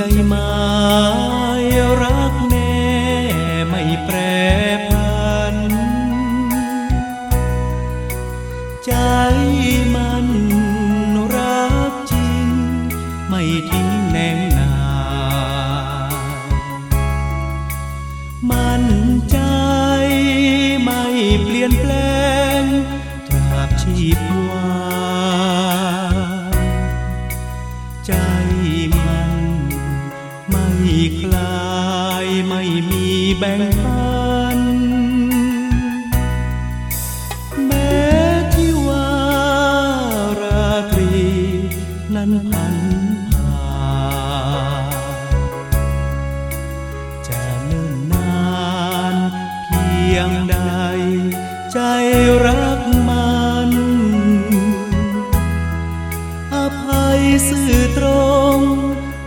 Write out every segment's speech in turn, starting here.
ใจหมายรักแน่ไม่แปรพันใจ แบ่งปัน แม้ที่ว่าราตรีนั้นพันผ่านจะเนิ่นนานเพียงใด ใจรักมันอภัยสื่อตรง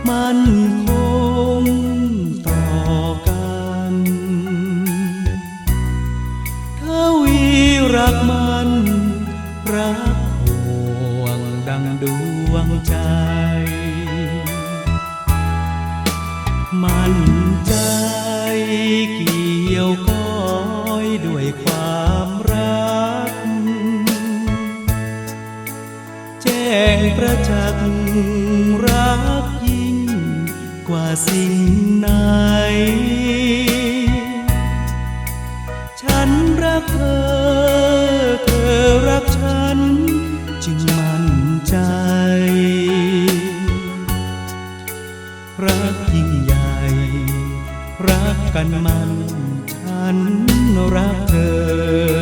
มัน งใจ มันใจเกี่ยวก้อยด้วยความรัก แจ้งประจักษ์รักยิ่งกว่าสิ่งไหน ฉันรักเธอ เธอรักฉัน จึงมั่นใจ กันมัน ฉันรักเธอ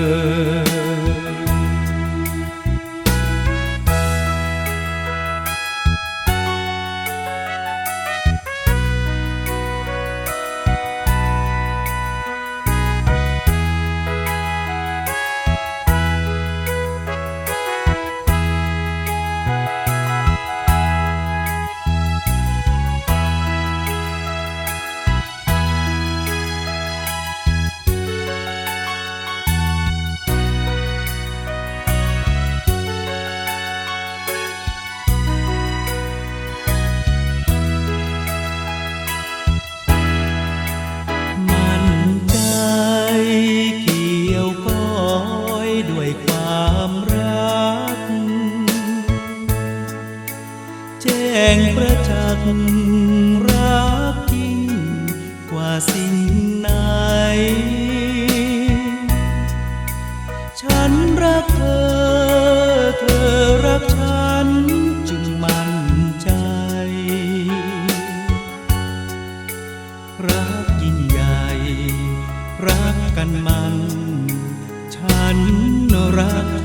งประจักษ์รักยิ่งกว่าสิ่งไหน ฉันรักเธอ เธอรักฉันจึงมั่นใจ รักยิ่งใหญ่ รักกันมัน ฉันรัก